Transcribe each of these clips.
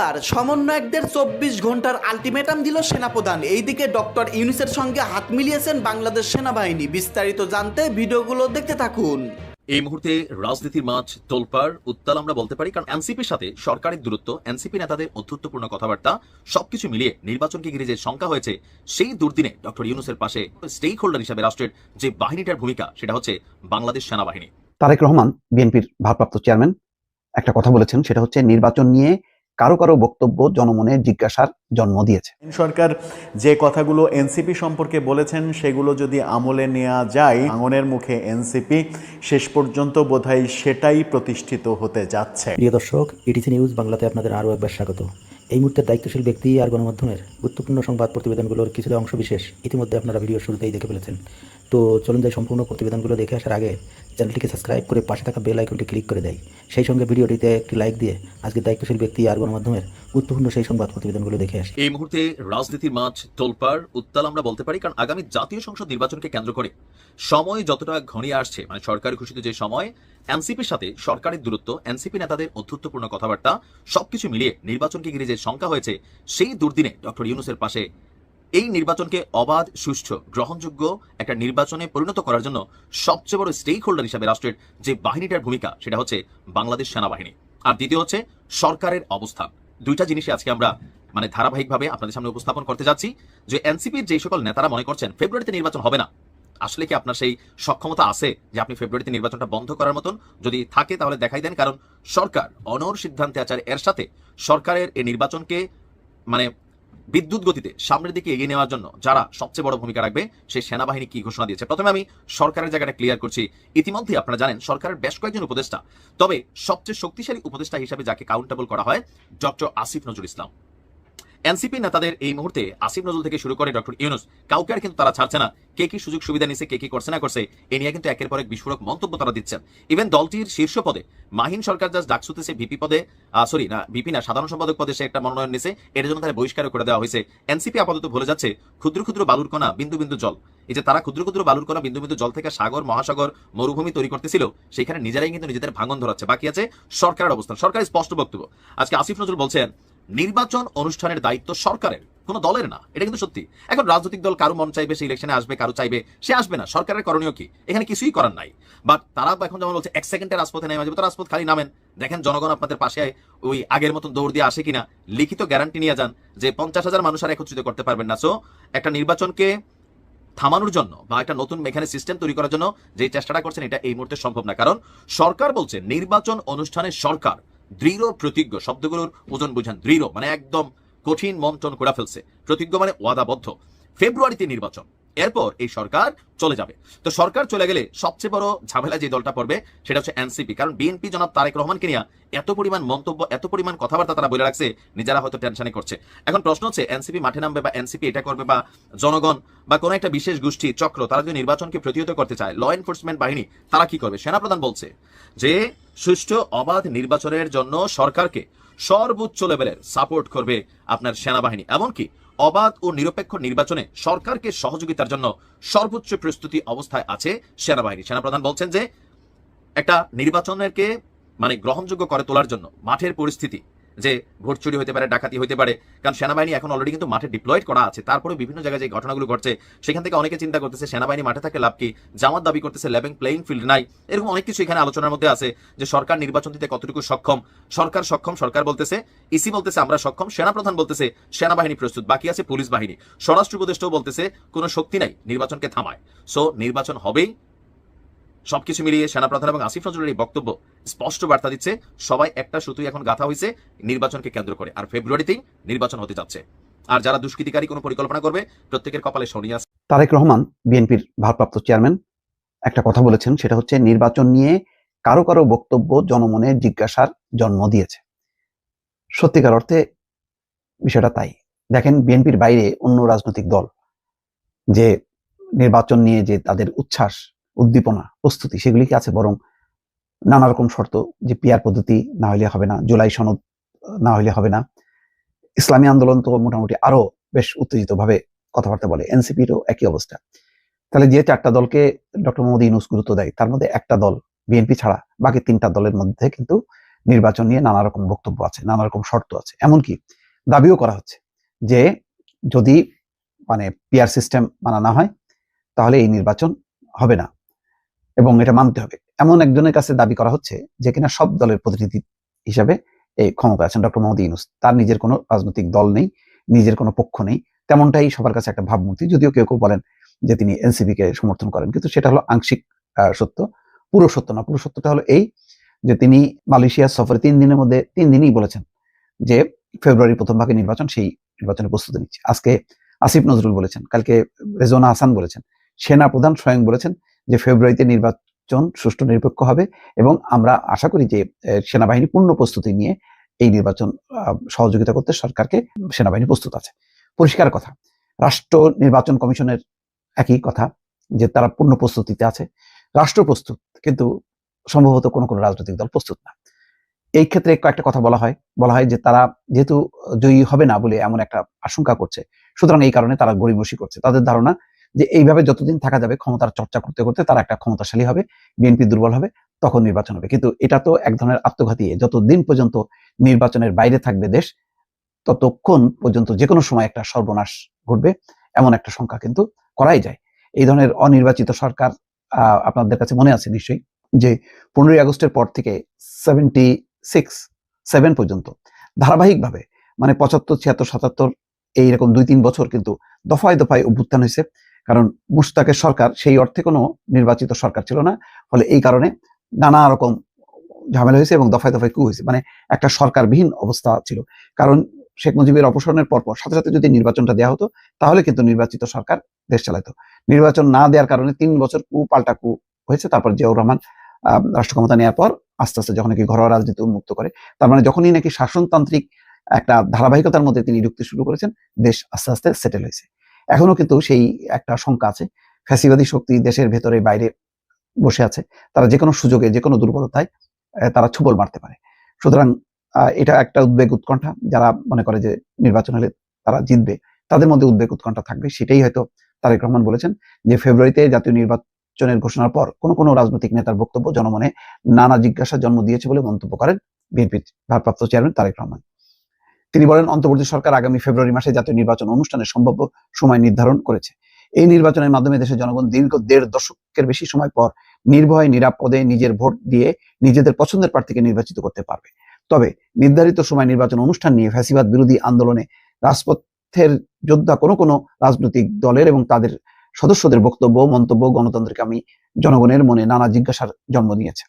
এবার সমন্বয়কদের চব্বিশ ঘণ্টার আলটিমেটাম দিল সেনাপ্রধান। এইদিকে ডক্টর ইউনিসের সঙ্গে হাত মিলিয়েছেন বাংলাদেশ সেনাবাহিনী। বিস্তারিত জানতে ভিডিওগুলো দেখতে থাকুন। এই মুহূর্তে রাজনীতির মাঠ তোলপাড় উত্তাল আমরা বলতে পারি কারণ এনসিপির সাথে সরকারের দূরত্ব এনসিপি নেতাদের অধ্যুত্বপূর্ণ কথাবার্তা সবকিছু মিলিয়ে নির্বাচনকে ঘিরে যে শঙ্কা হয়েছে সেই দুর্দিনে ডক্টর ইউনুসের পাশে স্টেক হোল্ডার হিসেবে রাষ্ট্রের যে বাহিনীটার ভূমিকা সেটা হচ্ছে বাংলাদেশ সেনাবাহিনী। তারেক রহমান বিএনপির ভারপ্রাপ্ত চেয়ারম্যান একটা কথা বলেছেন সেটা হচ্ছে নির্বাচন নিয়ে কারও কারও বক্তব্য জনমনে জিজ্ঞাসার জন্ম দিয়েছে। সরকার যে কথাগুলো এনসিপি সম্পর্কে বলেছেন সেগুলো যদি আমলে নেওয়া যায় আঙনের মুখে এনসিপি শেষ পর্যন্ত বোধহয় সেটাই প্রতিষ্ঠিত হতে যাচ্ছে। প্রিয় দর্শক ইটিসি নিউজ বাংলাতে আপনাদের আরও একবার স্বাগত। এই মুহূর্তের দায়িত্বশীল ব্যক্তি আর গণমাধ্যমের গুরুত্বপূর্ণ সংবাদ প্রতিবেদনগুলোর কিছুটা অংশ বিশেষ ইতিমধ্যে আপনারা ভিডিও শুরুতেই দেখে ফেলেছেন। তো চলুন যাই সম্পূর্ণ প্রতিবেদনগুলো দেখে আসার আগে চ্যানেলটিকে সাবস্ক্রাইব করে পাশে থাকা বেল আইকনটি ক্লিক করে দেয়। সেই সঙ্গে ভিডিওটিতে একটি লাইক দিয়ে আজকে দায়িত্বশীল ব্যক্তি আর গণমাধ্যমের গুরুত্বপূর্ণ সেই সংবাদ প্রতিবেদনগুলো দেখে আসি। এই মুহূর্তে রাজনীতির মাঠ, তোলপাড়, উত্তাল আমরা বলতে পারি, কারণ আগামী জাতীয় সংসদ নির্বাচনকে কেন্দ্র করে সময় যতটা ঘনিয়ে আসছে মানে সরকার ঘোষিত যে সময় এনসিপির সাথে সরকারের দূরত্ব, এনসিপি নেতাদের অধ্যুত্বপূর্ণ কথাবার্তা, সবকিছু মিলিয়ে নির্বাচনকে ঘিরে যে শঙ্কা হয়েছে সেই দুর্দিনে ডক্টর ইউনুসের পাশে। এই নির্বাচনকে অবাধ, সুষ্ঠু, গ্রহণযোগ্য একটা নির্বাচনে পরিণত করার জন্য সবচেয়ে বড় স্টেক হোল্ডার হিসাবে রাষ্ট্রের যে বাহিনীটার ভূমিকা, সেটা হচ্ছে বাংলাদেশ সেনাবাহিনী। আর দ্বিতীয় হচ্ছে সরকারের অবস্থান দুইটা জিনিসই আজকে আমরা মানে ধারাবাহিকভাবে আপনাদের সামনে উপস্থাপন করতে যাচ্ছি যে এনসিপির যে সকল নেতারা মনে করছেন, ফেব্রুয়ারিতে নির্বাচন হবে না আসলে কি আপনার সেই সক্ষমতা আছে যে আপনি ফেব্রুয়ারিতে নির্বাচনটা বন্ধ করার মতন? যদি থাকে তাহলে দেখাই দেন, কারণ সরকার, অনর সিদ্ধান্তে আচার এর সাথে সরকারের এই নির্বাচনকে মানে বিদ্যুৎ গতিতে সামনের দিকে এগিয়ে নেওয়ার জন্য যারা সবচেয়ে বড় ভূমিকা রাখবে, সেই সেনাবাহিনী কি ঘোষণা দিয়েছে? প্রথমে আমি সরকারের জায়গাটা ক্লিয়ার করছি। ইতিমধ্যে আপনারা জানেন, সরকারের বেশ কয়েকজন উপদেষ্টা। তবে সবচেয়ে শক্তিশালী উপদেষ্টা হিসেবে যাকে কাউন্টেবল করা হয় ডক্টর আসিফ নজরুল ইসলাম। এনসিপি নেতাদের এই মুহূর্তে আসিফ নজরুল থেকে শুরু করে ডক্টর ইউনুস, কাউকে আর কিন্তু তারা ছাড়ছে না। কে কি সুযোগ সুবিধা নিছে, কে কি করছে না করছে, এ নিয়ে কিন্তু একের পর এক বিস্ফোরক মন্তব্য তারা দিচ্ছেন। ইভেন দলটির শীর্ষ পদে, মাহিন সরকার জাস্ট ডাকসুতে সে ভিপি পদে সরি না, ভিপি না, সাধারণ সম্পাদক পদে সে একটা মনোনয়ন নিছে, এর জন্য তারা বহিষ্কার করে দেওয়া হয়েছে। এনসিপি আপাতত ভুলে যাচ্ছে, ক্ষুদ্র ক্ষুদ্র বালুর কণা বিন্দু বিন্দু জল। এই যে তারা ক্ষুদ্র ক্ষুদ্র বালুর কণা বিন্দু বিন্দু জল থেকে সাগর, মহাসাগর, মরুভূমি তৈরি করতেছিল, সেখানে নিজেরাই কিন্তু নিজেদের ভাঙন ধরাচ্ছে। বাকি আছে সরকারের অবস্থান। সরকারের স্পষ্ট বক্তব্য। আজকে আসিফ নজরুল বলছেন নির্বাচন অনুষ্ঠানের দায়িত্ব সরকারের, কোনো দলের না, এটা কিন্তু সত্যি। এখন রাজনৈতিক দল কারও মন চাইবে সে ইলেকশনে আসবে, কারও চাইবে সে আসবে না। সরকারের করণীয় কি? এখানে কিছুই করার নাই। বাট তারা এখন যেমন বলছে, এক সেকেন্ডে রাজপথে নেমে যাবে, তো রাজপথ খালি নামেন। দেখেন জনগণ আপনাদের পাশে ওই আগের মতন দৌড় দিয়ে আসে কিনা, লিখিত গ্যারান্টি নিয়ে যান যে পঞ্চাশ হাজার মানুষ আর একত্রিত করতে পারবেন না। সো একটা নির্বাচনকে থামানোর জন্য বা একটা নতুন এখানে সিস্টেম তৈরি করার জন্য যে চেষ্টাটা করছেন, এটা এই মুহূর্তে সম্ভব না। কারণ সরকার বলছে, নির্বাচন অনুষ্ঠানে সরকার দৃঢ়, প্রতিজ্ঞ, শব্দগুলোর ওজন বোঝান, দৃঢ় মানে একদম কঠিন, মন্থন করে ফেলছে। প্রতিজ্ঞ মানে ওয়াদাবদ্ধ। ফেব্রুয়ারিতে নির্বাচন। এরপর এই সরকার চলে যাবে। তো সরকার চলে গেলে সবচেয়ে বড় ঝামেলা যে দলটা পড়বে সেটা হচ্ছে এনসিপি। কারণ বিএনপি জনাব তারেক রহমানকে নিয়ে এত পরিমাণ মন্তব্য, এত পরিমাণ কথাবার্তা তারা বলে রাখছে, নিজেরা হয়তো টেনশনে করছে। এখন প্রশ্ন হচ্ছে, এনসিপি মাঠে নামবে বা এনসিপি এটা করবে বা জনগণ বা কোনো একটা বিশেষ গোষ্ঠী, চক্র, তারা যদি নির্বাচনকে প্রতিহত করতে চায় ল এনফোর্সমেন্ট বাহিনী, তারা কি করবে? সেনাপ্রধান বলছে যে, সুষ্ঠু অবাধ নির্বাচনের জন্য সরকারকে সর্বোচ্চ লেভেলের সাপোর্ট করবে আপনার সেনাবাহিনী। এমনকি অবাধ ও নিরপেক্ষ নির্বাচনে সরকারকে সহযোগিতার জন্য সর্বোচ্চ প্রস্তুতি অবস্থায় আছে সেনাবাহিনী। সেনাপ্রধান বলছেন যে, একটা নির্বাচনেরকে মানে গ্রহণযোগ্য করে তোলার জন্য, মাঠের পরিস্থিতি যে ভোট চুরি হতে পারে, ডাকাতি হতে পারে, কারণ সেনাবাহিনী এখন অলরেডি কিন্তু মাঠে ডিপ্লয়েড করা আছে। তারপরে বিভিন্ন জায়গায় যে ঘটনাগুলো ঘটছে, সেখান থেকে অনেকে চিন্তা করতেছে, সেনাবাহিনী মাঠে থাকে লাভ কি? জামাত দাবি করতেছে লেভেং প্লেইং ফিল্ড নাই। এরকম অনেক কিছু এখানে আলোচনার মধ্যে আছে যে সরকার নির্বাচন দিতে কতটুকু সক্ষম? সরকার সক্ষম, সরকার বলতেছে ইসি বলতেছে, আমরা সক্ষম, সেনাপ্রধান বলতেছে, সেনাবাহিনী প্রস্তুত, বাকি আছে পুলিশ বাহিনী। স্বরাষ্ট্র উপদেষ্টাও বলতেছে, কোনো শক্তি নাই, নির্বাচনকে থামায়। সো নির্বাচন হবেই সবকিছু মিলিয়ে সেনাপ্রধান এবং আসিফ নজরুলের এই বক্তব্য স্পষ্ট বার্তা দিচ্ছে, সবাই একটা সুতুই এখন গাথা হয়েছে নির্বাচনকে কেন্দ্র করে। আর ফেব্রুয়ারিতেই নির্বাচন হতে যাচ্ছে। আর যারা দুষ্কৃতিকারী কোনো পরিকল্পনা করবে, প্রত্যেকের কপালে শনি আছে। তারেক রহমান, বিএনপির ভারপ্রাপ্ত চেয়ারম্যান, একটা কথা বলেছেন, সেটা হচ্ছে নির্বাচন নিয়ে কারও কারও বক্তব্য জনমনে জিজ্ঞাসার জন্ম দিয়েছে। সত্যিকার অর্থে বিষয়টা তাই। দেখেন, বিএনপির বাইরে অন্য রাজনৈতিক দল যে নির্বাচন নিয়ে যে তাদের উচ্ছ্বাস উদ্দীপনা, প্রস্তুতি, সেগুলি কি আছে? বরং নানা রকম শর্ত যে পিয়ার পদ্ধতি না হইলে হবে না, জুলাই সনদ না হইলে হবে না। ইসলামী আন্দোলন তো মোটামুটি আরও বেশ উত্তেজিত ভাবে কথাবার্তা বলে, এনসিপিরও একই অবস্থা। তাহলে যে চারটা দলকে ডক্টর মোদী ইউনুস গুরুত্ব দেয়, তার মধ্যে একটা দল বিএনপি ছাড়া বাকি তিনটা দলের মধ্যে কিন্তু নির্বাচন নিয়ে নানা রকম বক্তব্য আছে নানা রকম শর্ত আছে। এমনকি দাবিও করা হচ্ছে যে যদি মানে পিয়ার সিস্টেম মানা না হয়, তাহলে এই নির্বাচন হবে না। এবং এটা মানতে হবে। এমন একজনের কাছে দাবি করা হচ্ছে যে কিনা সব দলের প্রতিনিধি হিসাবে এই ক্ষমতা আছেন ডক্টর মোহাম্মদ ইউনুস। তার নিজের কোনো রাজনৈতিক দল নেই, নিজের কোনো পক্ষ নেই। তেমনটাই সবার কাছে একটা ভাবমূর্তি, যদিও কেউ কেউ বলেন যে তিনি এনসিপি কে সমর্থন করেন। কিন্তু সেটা হলো আংশিক সত্য, পুরো সত্য না। পুরো সত্যটা হলো এই যে তিনি মালয়েশিয়া সফরে তিন দিনের মধ্যে, তিন দিনই বলেছেন যে ফেব্রুয়ারি প্রথম ভাগে নির্বাচন, সেই নির্বাচনের প্রস্তুতি নিচ্ছে। আজকে আসিফ নজরুল বলেছেন, কালকে রেজোনা হাসান বলেছেন, সেনা প্রধান স্বয়ং বলেছেন যে ফেব্রুয়ারিতে নির্বাচন সুষ্ঠু নিরপেক্ষ হবে এবং আমরা আশা করি যে সেনাবাহিনী পূর্ণ প্রস্তুতি নিয়ে এই নির্বাচন সহযোগিতা করতে সরকারকে সেনাবাহিনী প্রস্তুত আছে। পরিষ্কার কথা, রাষ্ট্র নির্বাচন কমিশনের একই কথা যে, তারা পূর্ণ প্রস্তুতিতে আছে। রাষ্ট্র প্রস্তুত, কিন্তু সম্ভবত কোনো কোনো রাজনৈতিক দল প্রস্তুত না। এই ক্ষেত্রে কয়েকটা কথা বলা হয়। বলা হয় যে, তারা যেহেতু জয়ী হবে না বলে এমন একটা আশঙ্কা করছে, সুতরাং এই কারণে তারা গড়িমসি করছে। তাদের ধারণা যে এইভাবে যতদিন থাকা যাবে ক্ষমতার চর্চা করতে করতে তারা একটা ক্ষমতাশালী হবে, বিএনপি দুর্বল হবে, তখন নির্বাচন হবে। কিন্তু এটা তো এক ধরনের আত্মঘাতী। যতদিন পর্যন্ত নির্বাচনের বাইরে থাকবে দেশ, ততক্ষণ পর্যন্ত যে কোনো সময় একটা সর্বনাশ ঘটবে, এমন একটা সংখ্যা কিন্তু করাই যায়। এই ধরনের অনির্বাচিত সরকার আপনাদের কাছে মনে আছে নিশ্চয়ই যে পনেরোই আগস্টের পর থেকে সেভেন্টি সিক্স সেভেন পর্যন্ত ধারাবাহিকভাবে মানে পঁচাত্তর, ছিয়াত্তর, সাতাত্তর, এইরকম দুই তিন বছর কিন্তু দফায় দফায় অভ্যুত্থান হয়েছে। কারণ মুশতাকের সরকার সেই অর্থে কোনো নির্বাচিত সরকার ছিল না, ফলে এই কারণে নানা রকম ঝামেলা হয়েছে এবং দফায় দফায় কু হয়েছে। মানে একটা সরকারবিহীন অবস্থা ছিল। কারণ শেখ মুজিবের অপসারণের পরপর সাথে সাথে যদি নির্বাচনটা দেওয়া হতো, তাহলে কিন্তু নির্বাচিত সরকার দেশ চালাতো নির্বাচন না দেওয়ার কারণে তিন বছর কু পাল্টা কু হয়েছে, তারপর জিয়াউর রহমান রাষ্ট্র ক্ষমতা নেওয়ার পর আস্তে আস্তে যখন নাকি ঘরোয়া রাজনীতি উন্মুক্ত করে, তার মানে যখনই নাকি শাসনতান্ত্রিক একটা ধারাবাহিকতার মধ্যে তিনি ঢুকতে শুরু করেছেন, দেশ আস্তে আস্তে সেটেল হয়েছে। এখনও কিন্তু সেই একটা শঙ্কা আছে। ফ্যাসিবাদী শক্তি দেশের ভেতরে বাইরে বসে আছে। তারা যে কোনো সুযোগে যে কোনো দুর্বলতায় তারা ছুবল মারতে পারে। সুতরাং এটা একটা উদ্বেগ উৎকণ্ঠা। যারা মনে করে যে নির্বাচন হলে তারা জিতবে, তাদের মধ্যে উদ্বেগ উৎকণ্ঠা থাকবে। সেটাই হয়তো তারেক রহমান বলেছেন যে, ফেব্রুয়ারিতে জাতীয় নির্বাচনের ঘোষণার পর কোন কোন রাজনৈতিক নেতার বক্তব্য জনমনে নানা জিজ্ঞাসা জন্ম দিয়েছে বলে মন্তব্য করেন বিএনপির ভারপ্রাপ্ত চেয়ারম্যান তারেক রহমান। তিনি বলেন, অন্তর্বর্তী সরকার আগামী ফেব্রুয়ারি মাসে জাতীয় নির্বাচন অনুষ্ঠানের সম্ভাব্য সময় নির্ধারণ করেছে। এই নির্বাচনের মাধ্যমে দেশের জনগণ দীর্ঘ দেড় দশকের বেশি সময় পর নির্ভয় নিরাপদে নিজের ভোট দিয়ে নিজেদের পছন্দের প্রার্থীকে নির্বাচিত করতে পারবে। তবে নির্ধারিত সময় নির্বাচন অনুষ্ঠান নিয়ে ফ্যাসিবাদ বিরোধী আন্দোলনে রাজপথের যোদ্ধা কোনো কোনো রাজনৈতিক দলের এবং তাদের সদস্যদের বক্তব্য, মন্তব্য, গণতন্ত্রকে আমি জনগণের মনে নানা জিজ্ঞাসার জন্ম দিয়েছে।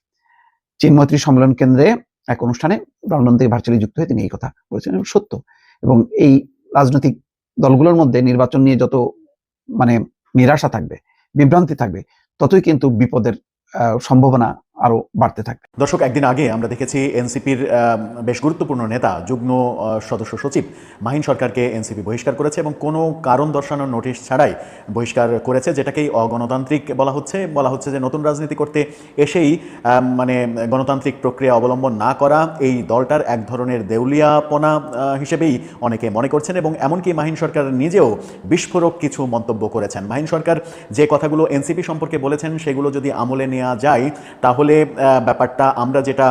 চীন সম্মেলন কেন্দ্রে এক অনুষ্ঠানে লন্ডন থেকে ভার্চুয়ালি যুক্ত হয়ে তিনি এই কথা বলেছেন সত্য। এবং এই রাজনৈতিক দলগুলোর মধ্যে নির্বাচন নিয়ে যত মানে নিরাশা থাকবে, বিভ্রান্তি থাকবে, ততই কিন্তু বিপদের সম্ভাবনা আরও বাড়তে থাকবে। দর্শক, একদিন আগে আমরা দেখেছি এনসিপির বেশ গুরুত্বপূর্ণ নেতা, যুগ্ম সদস্য সচিব মাহিন সরকারকে এনসিপি বহিষ্কার করেছে এবং কোনো কারণ দর্শানোর নোটিশ ছাড়াই বহিষ্কার করেছে, যেটাকেই অগণতান্ত্রিক বলা হচ্ছে। বলা হচ্ছে যে নতুন রাজনীতি করতে এসেই মানে গণতান্ত্রিক প্রক্রিয়া অবলম্বন না করা এই দলটার এক ধরনের দেউলিয়াপনা হিসেবেই অনেকে মনে করছেন এবং এমনকি মাহিন সরকার নিজেও বিস্ফোরক কিছু মন্তব্য করেছেন। মাহিন সরকার যে কথাগুলো এনসিপি সম্পর্কে বলেছেন, সেগুলো যদি আমলে নেওয়া যায়, তাহলে আহ, ব্যাপারটা আমরা যেটা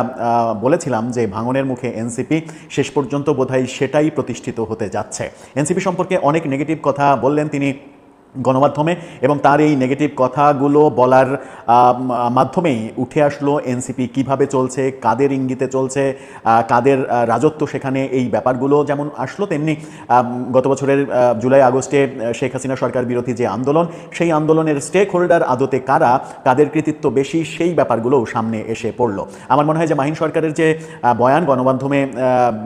বলেছিলাম যে ভাঙনের মুখে এনসিপি শেষ পর্যন্ত বোধহয় সেটাই প্রতিষ্ঠিত হতে যাচ্ছে। এনসিপি সম্পর্কে অনেক নেগেটিভ কথা বললেন তিনি। গণমাধ্যমে এবং তার এই নেগেটিভ কথাগুলো বলার মাধ্যমেই উঠে আসলো এনসিপি। কীভাবে চলছে, কাদের ইঙ্গিতে চলছে কাদের রাজত্ব সেখানে এই ব্যাপারগুলো যেমন আসলো, তেমনি গত বছরের জুলাই, আগস্টে শেখ হাসিনা সরকার বিরোধী যে আন্দোলন, সেই আন্দোলনের স্টেক হোল্ডার আদতে কারা কাদের কৃতিত্ব বেশি, সেই ব্যাপারগুলোও সামনে এসে পড়ল। আমার মনে হয় যে মাহিন সরকারের যে বয়ান গণমাধ্যমে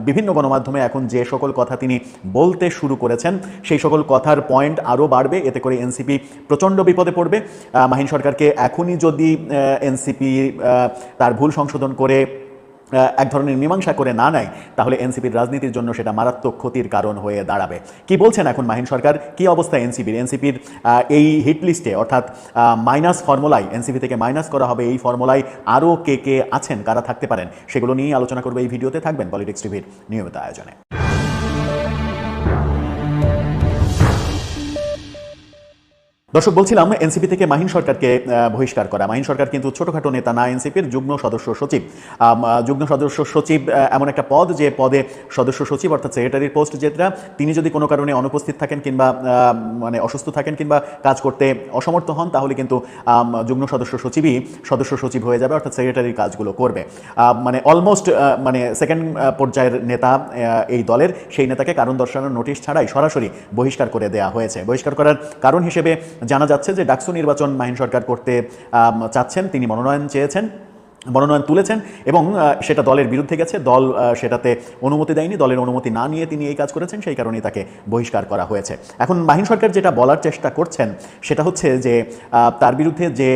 বিভিন্ন গণমাধ্যমে এখন যে সকল কথা তিনি বলতে শুরু করেছেন, সেই সকল কথার পয়েন্ট আরও বাড়বে। এতে করে এনসিপি প্রচণ্ড বিপদে পড়বে। মাহিন সরকারকে এখনই যদি এনসিপি তার ভুল সংশোধন করে এক ধরনের মীমাংসা করে না নেয়, তাহলে এনসিপির রাজনীতির জন্য সেটা মারাত্মক ক্ষতির কারণ হয়ে দাঁড়াবে। কি বলছেন এখন মাহিন সরকার? কি অবস্থা এনসিপির? এনসিপির এই হিট লিস্টে অর্থাৎ মাইনাস ফর্মুলায় এনসিপি থেকে মাইনাস করা হবে এই ফর্মুলায় আরও কে কে আছেন, কারা থাকতে পারেন, সেগুলো নিয়েই আলোচনা করবে এই ভিডিওতে। থাকবেন পলিটিক্স টিভির নিয়মিত আয়োজনে। দর্শক, বলছিলাম এনসিপি থেকে মাহিন সরকারকে বহিষ্কার করা। মাহিন সরকার কিন্তু ছোটখাটো নেতা, না এনসিপির যুগ্ম সদস্য সচিব। যুগ্ম সদস্য সচিব এমন একটা পদ যে পদে সদস্য সচিব, অর্থাৎ সেক্রেটারির পোস্ট যেটা, তিনি যদি কোনো কারণে অনুপস্থিত থাকেন কিংবা মানে অসুস্থ থাকেন কিংবা কাজ করতে অসমর্থ হন, তাহলে কিন্তু যুগ্ম সদস্য সচিবই সদস্য সচিব হয়ে যাবে, অর্থাৎ সেক্রেটারির কাজগুলো করবে। মানে অলমোস্ট মানে সেকেন্ড পর্যায়ের নেতা এই দলের, সেই নেতাকে কারণ দর্শানোর নোটিশ ছাড়াই সরাসরি বহিষ্কার করে দেওয়া হয়েছে। বহিষ্কার করার কারণ হিসেবে জানা যাচ্ছে যে ডাকসু নির্বাচন মাহিন সরকার করতে চাচ্ছেন তিনি মনোনয়ন চেয়েছেন। মনোনয়ন তুলেছেন এবং সেটা দলের বিরুদ্ধে গেছে। দল সেটাতে অনুমতি দেয়নি। দলের অনুমতি না নিয়ে তিনি এই কাজ করেছেন, সেই কারণেই তাকে বহিষ্কার করা হয়েছে। এখন মাহিন সরকার যেটা বলার চেষ্টা করছেন, সেটা হচ্ছে যে তার বিরুদ্ধে যে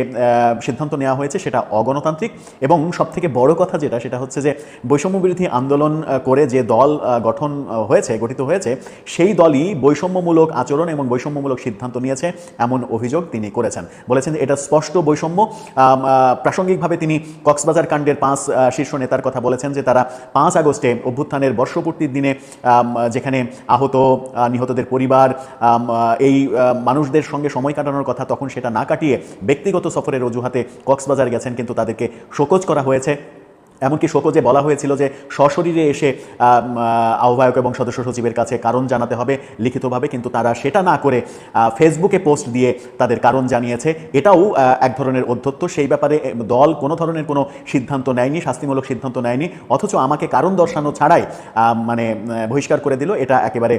সিদ্ধান্ত নেওয়া হয়েছে সেটা অগণতান্ত্রিক এবং সবথেকে বড় কথা যেটা, সেটা হচ্ছে যে, বৈষম্য বিরোধী আন্দোলন করে যে দল গঠন হয়েছে, গঠিত হয়েছে, সেই দলই বৈষম্যমূলক আচরণ এবং বৈষম্যমূলক সিদ্ধান্ত নিয়েছে এমন অভিযোগ তিনি করেছেন। বলেছেন এটা স্পষ্ট বৈষম্য। প্রাসঙ্গিকভাবে তিনি কক্সবাজার কাণ্ডের পাঁচ শীর্ষ নেতার কথা বলেছেন যে তারা পাঁচ আগস্টে অভ্যুত্থানের বর্ষপূর্তির দিনে যেখানে আহত নিহতদের পরিবার এই মানুষদের সঙ্গে সময় কাটানোর কথা তখন সেটা না কাটিয়ে ব্যক্তিগত সফরের অজুহাতে কক্সবাজার গেছেন, কিন্তু তাদেরকে শোকজ করা হয়েছে। এমনকি শোকজে বলা হয়েছিল যে সশরীরে এসে আহ্বায়ক এবং সদস্য সচিবের কাছে কারণ জানাতে হবে লিখিতভাবে, কিন্তু তারা সেটা না করে ফেসবুকে পোস্ট দিয়ে তাদের কারণ জানিয়েছে। এটাও এক ধরনের অধ্যত্ত। সেই ব্যাপারে দল কোনো ধরনের কোনো সিদ্ধান্ত নেয়নি, শাস্তিমূলক সিদ্ধান্ত নেয়নি। অথচ আমাকে কারণ দর্শানো ছাড়াই মানে বহিষ্কার করে দিল। এটা একেবারে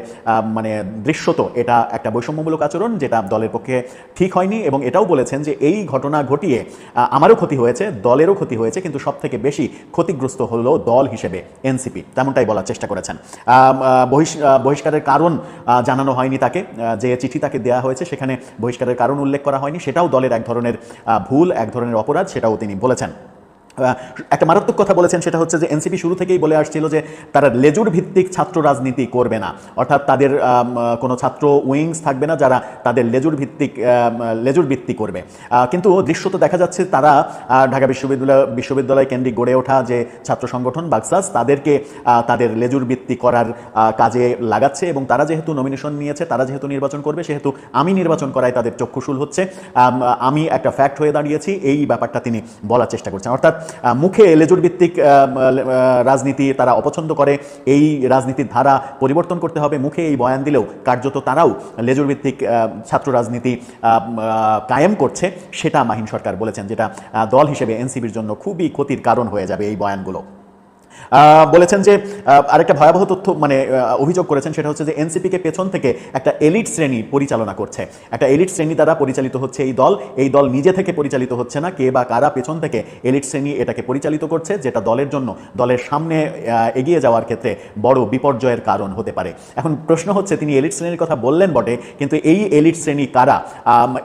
মানে দৃশ্যত। এটা একটা বৈষম্যমূলক আচরণ যেটা দলের পক্ষে ঠিক হয়নি এবং এটাও বলেছেন যে এই ঘটনা ঘটিয়ে আমারও ক্ষতি হয়েছে, দলেরও ক্ষতি হয়েছে, কিন্তু সব থেকে বেশি ক্ষতিগ্রস্ত হলো দল হিসেবে, এনসিপি, তেমনটাই বলার চেষ্টা করেছেন। বহিষ্কারের কারণ জানানো হয়নি তাকে যে চিঠি তাকে দেওয়া হয়েছে সেখানে বহিষ্কারের কারণ উল্লেখ করা হয়নি, সেটাও দলের এক ধরনের ভুল, এক ধরনের অপরাধ, সেটাও তিনি বলেছেন। একটা মারাত্মক কথা বলেছেন, সেটা হচ্ছে যে এনসিপি শুরু থেকেই বলে আসছিল যে তারা লেজুর ভিত্তিক ছাত্র রাজনীতি করবে না। অর্থাৎ তাদের কোনো ছাত্র উইংস থাকবে না যারা তাদের লেজুর ভিত্তিক লেজুর ভিত্তি করবে কিন্তু দৃশ্যত দেখা যাচ্ছে, তারা ঢাকা বিশ্ববিদ্যালয় বিশ্ববিদ্যালয় কেন্দ্রিক গড়ে ওঠা যে ছাত্র সংগঠন বাক্সাস, তাদেরকে তাদের লেজুর ভিত্তি করার কাজে লাগাচ্ছে এবং তারা যেহেতু নমিনেশন নিয়েছে, তারা যেহেতু নির্বাচন করবে, সেহেতু আমি নির্বাচন করায় তাদের চক্ষুশুল হচ্ছে। আমি একটা ফ্যাক্ট হয়ে দাঁড়িয়েছি, এই ব্যাপারটা তিনি বলার চেষ্টা করছেন। অর্থাৎ মুখে লেজুর ভিত্তিক আহ, আহ, রাজনীতি তারা অপছন্দ করে এই রাজনীতির ধারা পরিবর্তন করতে হবে মুখে এই বয়ান দিলেও কার্যত তারাও লেজুর ভিত্তিক ছাত্র রাজনীতি কায়েম করছে সেটা মাহিন সরকার বলেছেন যেটা দল হিসেবে এনসিবির জন্য খুবই ক্ষতির কারণ হয়ে যাবে এই বয়ানগুলো। বলেছেন যে আরেকটা ভয়াবহ তথ্য মানে অভিযোগ করেছেন, সেটা হচ্ছে যে এনসিপিকে পেছন থেকে একটা এলিট শ্রেণি পরিচালনা করছে। একটা এলিট শ্রেণি দ্বারা পরিচালিত হচ্ছে এই দল। এই দল নিজে থেকে পরিচালিত হচ্ছে না, কে বা কারা পেছন থেকে এলিট শ্রেণি এটাকে পরিচালিত করছে, যেটা দলের জন্য, দলের সামনে এগিয়ে যাওয়ার ক্ষেত্রে বড় বিপর্যয়ের কারণ হতে পারে। এখন প্রশ্ন হচ্ছে, তিনি এলিট শ্রেণির কথা বললেন বটে, কিন্তু এই এলিট শ্রেণি কারা?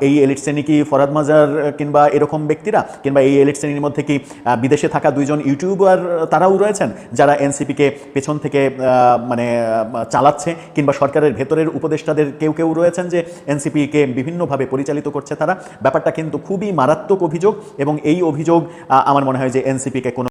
এই এলিট শ্রেণি কি ফরাদ মাজার, কিংবা এরকম ব্যক্তিরা? কিংবা এই এলিট শ্রেণির মধ্যে কি বিদেশে থাকা দুইজন ইউটিউবার, তারাও রয়েছেন যারা এনসিপিকে পেছন থেকে মানে চালাচ্ছে কিংবা সরকারের ভেতরের উপদেষ্টাদের কেউ কেউ রয়েছেন যে এনসিপিকে বিভিন্নভাবে পরিচালিত করছে তারা, ব্যাপারটা কিন্তু খুবই মারাত্মক অভিযোগ এবং এই অভিযোগ আমার মনে হয় যে এনসিপিকে কোনো